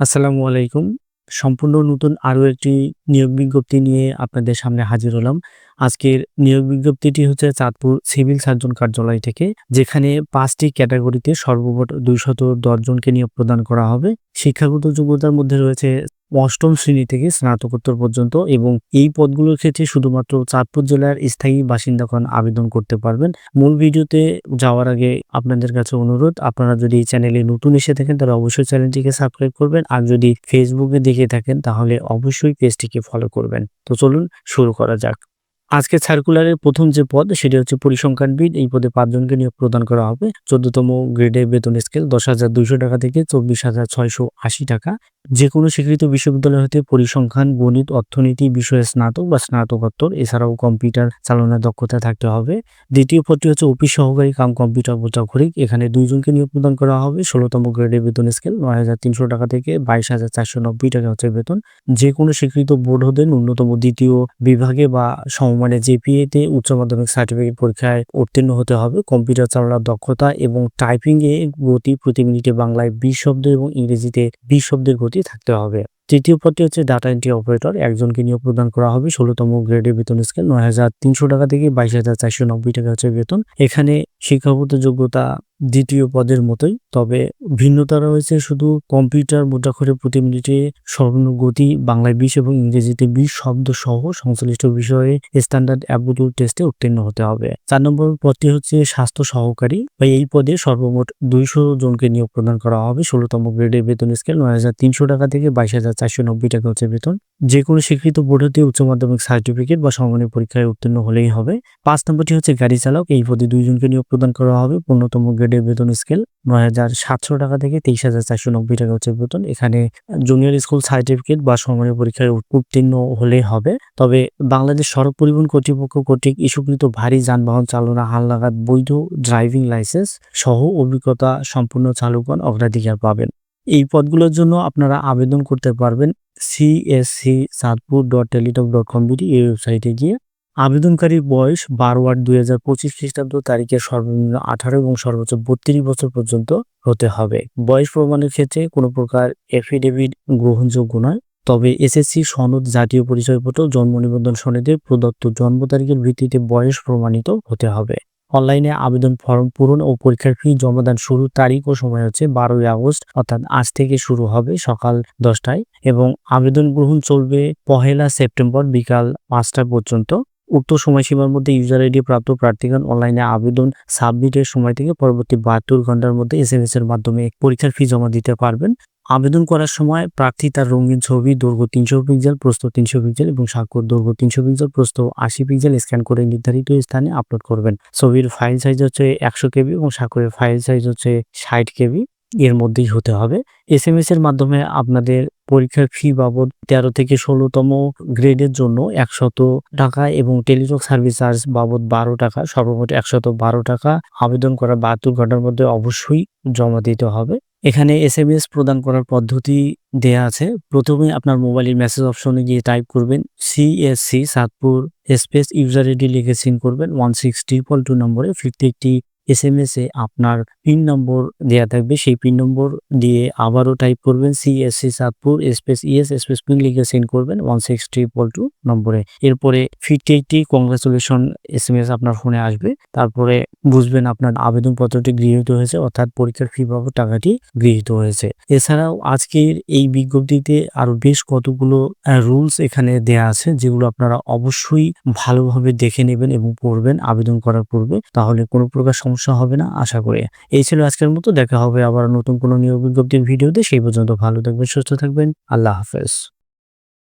আসসালামু আলাইকুম। সম্পূর্ণ নতুন আরও একটি নিয়োগ বিজ্ঞপ্তি নিয়ে আপনাদের সামনে হাজির হলাম। আজকের নিয়োগ বিজ্ঞপ্তিটি হচ্ছে চাঁদপুর সিভিল সার্জন কার্যালয় থেকে, যেখানে পাঁচটি ক্যাটাগরিতে সর্বমোট দুইশত দশজনকে নিয়োগ প্রদান করা হবে। শিক্ষাগত যোগ্যতার মধ্যে রয়েছে অষ্টম শ্রেণি থেকে স্নাতকোত্তর পর্যন্ত এবং এই পদগুলোর ক্ষেত্রে শুধুমাত্র চাঁদপুর জেলার স্থায়ী বাসিন্দাগণ আবেদন করতে পারবেন। মূল ভিডিওতে যাওয়ার আগে আপনাদের কাছে অনুরোধ, আপনারা যদি এই চ্যানেলে নতুন এসে থাকেন, তাহলে অবশ্যই চ্যানেলটিকে সাবস্ক্রাইব করবেন আর যদি ফেসবুকে দেখে থাকেন, তাহলে অবশ্যই পেজটিকে ফলো করবেন। তো চলুন শুরু করা যাক। আজকে সার্কুলারের প্রথম যে পদ, সেটি হচ্ছে পরিসংখ্যানবিদ এই পদে পাঁচজনকে নিয়োগ প্রদান করা হবে চোদ্দতম গ্রেডে বেতন স্কেল দশ হাজার দুইশো টাকা থেকে চব্বিশ হাজার ছয়শো আশি টাকা যে কোনো স্বীকৃত বিশ্ববিদ্যালয় হতে পরিসংখ্যান, গণিত, অর্থনীতি, বিষয়ে স্নাতক বা স্নাতকোত্তর, এছাড়াও কম্পিউটার চালনার দক্ষতা থাকতে হবে। দ্বিতীয় পদটি হচ্ছে অফিস সহকারী কাম কম্পিউটার বোঝাখরিক এখানে দুইজনকে নিয়োগ প্রদান করা হবে। ষোলোতম গ্রেডের বেতন স্কেল নয় হাজার তিনশো টাকা থেকে বাইশ হাজার চারশো নব্বই টাকা হচ্ছে বেতন। যে কোনো স্বীকৃত বোর্ড হতে ন্যূনতম দ্বিতীয় বিভাগে বা সমমানের জেপিএতে উচ্চ মাধ্যমিক সার্টিফিকেট পরীক্ষায় উত্তীর্ণ হতে হবে। কম্পিউটার চালানোর দক্ষতা এবং টাইপিংয়ে গতি প্রতি মিনিটে বাংলায় বিশ শব্দ এবং ইংরেজিতে বিশ শব্দের গতি থাকতে হবে। তৃতীয় পদটি হচ্ছে ডাটা এন্ট্রি অপারেটর একজনকে নিয়োগ প্রদান করা হবে ষোলোতম গ্রেডের বেতন স্কেল নয় হাজার তিনশো টাকা থেকে বাইশ হাজার চারশো নব্বই টাকা হচ্ছে বেতন। এখানে শিক্ষাগত যোগ্যতা দ্বিতীয় পদের মতোই, তবে ভিন্নতা রয়েছে শুধু কম্পিউটার মুদ্রাক্ষরে প্রতি মিনিটে সর্বনিম্ন গতি, বাংলায় বিশ এবং ইংরেজিতে বিশ শব্দ সহ সংশ্লিষ্ট বিষয়ে স্ট্যান্ডার্ড অ্যাবুটুল টেস্টে উত্তীর্ণ হতে হবে। চার নম্বর পদটি হচ্ছে স্বাস্থ্য সহকারী। বা এই পদে সর্বমোট দুইশো জনকে নিয়োগ প্রদান করা হবে। ষোলোতম গ্রেডের বেতন স্কেল নয় হাজার তিনশো টাকা থেকে বাইশ হাজার চারশো নব্বই টাকা হচ্ছে বেতন। যে কোনো স্বীকৃত বোর্ড হতে উচ্চ মাধ্যমিক সার্টিফিকেট বা সমানের পরীক্ষায় উত্তীর্ণ হলেই হবে। পাঁচ নম্বরটি হচ্ছে গাড়ি চালক। এই পদে দুইজনকে নিয়োগ প্রদান করা হবে। পূর্ণতম গ্রেডের বেতন স্কেল নয় হাজার সাতশো টাকা থেকে তেইশ হাজার চারশো নব্বই টাকা হচ্ছে বেতন। এখানে জুনিয়র স্কুল সার্টিফিকেট বা সমানের পরীক্ষায় উত্তীর্ণ হলে হবে। তবে বাংলাদেশ সড়ক পরিবহন কর্তৃপক্ষ কর্তৃক ইস্যুকৃত ভারী যানবাহন চালনা, হালনাগাদ বৈধ ড্রাইভিং লাইসেন্স সহ অভিজ্ঞতা সম্পূর্ণ চালকগণ অগ্রাধিকার পাবেন। এই পদগুলোর জন্য আপনারা আবেদন করতে পারবেন CSC Satpur dot Teletalk dot com এই ওয়েবসাইটে গিয়ে। আবেদনকারীর বয়স বারো আট দুই হাজার পঁচিশ খ্রিস্টাব্দ তারিখে সর্বনিম্ন আঠারো এবং সর্বোচ্চ বত্রিশ বছর পর্যন্ত হতে হবে। বয়স প্রমাণের ক্ষেত্রে কোনো প্রকার এফিডেভিট গ্রহণযোগ্য নয়। তবে এসএসসি সনদ, জাতীয় পরিচয়পত্র, জন্ম নিবন্ধন সনদের প্রদত্ত জন্ম তারিখের ভিত্তিতে বয়স প্রমাণিত হতে হবে। অনলাইনে আবেদন ফর্ম পূরণ ও পরীক্ষার ফি জমাদান শুরুর তারিখ ও সময় হচ্ছে বারোই আগস্ট, অর্থাৎ আজ থেকে শুরু হবে সকাল দশটায় এবং আবেদন গ্রহণ চলবে পহেলা সেপ্টেম্বর বিকাল পাঁচটা পর্যন্ত। উক্ত সময়সীমার মধ্যে ইউজার আইডি প্রাপ্ত প্রার্থীগণ অনলাইনে আবেদন সাবমিটের সময় থেকে পরবর্তী বাহাত্তর ঘণ্টার মধ্যে এস এম এস এর মাধ্যমে পরীক্ষার ফি জমা দিতে পারবেন। আবেদন করার সময় প্রার্থী তার রঙিন ছবি, দৈর্ঘ্য তিনশো পিক্সেল প্রস্থ তিনশো পিক্সেল এবং স্বাক্ষর দৈর্ঘ্য তিনশো পিক্সেল প্রস্থ আশি পিক্সেল স্ক্যান করে নির্ধারিত স্থানে আপলোড করবেন। ছবির ফাইল সাইজ হচ্ছে একশো কেবি এবং স্বাক্ষরের ফাইল সাইজ হচ্ছে ষাট কেবি। এর মধ্যেই হতে হবে। এস এম এস এর মাধ্যমে আপনাদের পরীক্ষার ফি বাবদ তেরো থেকে ষোলোতম গ্রেডের জন্য একশত টাকা এবং টেলিটক সার্ভিস চার্জ বাবদ বারো টাকা, সর্বমোট একশত বারো টাকা আবেদন করার বাহাত্তর ঘণ্টার মধ্যে অবশ্যই জমা দিতে হবে। এখানে এস এম এস প্রদান করার পদ্ধতি দেয়া আছে। প্রথমে আপনার মোবাইলের মেসেজ অপশনে গিয়ে টাইপ করবেন CSC Satpur space user ID লিখে সিন করবেন ওয়ান সিক্স ট্রিপল টু নম্বরে ফিফটি একটি এস এম এস এ আপনার পিন নম্বর দেওয়া থাকবে। সেই পিন নম্বর দিয়ে আবারও টাইপ করবেন CSC Satpur space ES space PIN লিখে সেন্ড করবেন ওয়ান সিক্স ট্রিপল টু নম্বরে। এরপরে fifty eighty congratulation S M S আপনার ফোনে আসবে। তারপরে বুঝবেন আপনার আবেদনপত্রটি গৃহীত হয়েছে, অর্থাৎ পরীক্ষার ফি বাবদ টাকাটি গৃহীত হয়েছে। এছাড়াও আজকের এই বিজ্ঞপ্তিতে আরও বেশ কতগুলো রুলস এখানে দেয়া আছে, যেগুলো আপনারা অবশ্যই ভালোভাবে দেখে নেবেন এবং পড়বেন আবেদন করার পূর্বে। তাহলে কোনো প্রকার সমস্যা হবে না, আশা করি। এই ছিল আজকের মতো, দেখা হবে আবার নতুন কোনো নিয়োগ বিজ্ঞপ্তির ভিডিওতে। সেই পর্যন্ত ভালো থাকবেন, সুস্থ থাকবেন। আল্লাহ হাফেজ।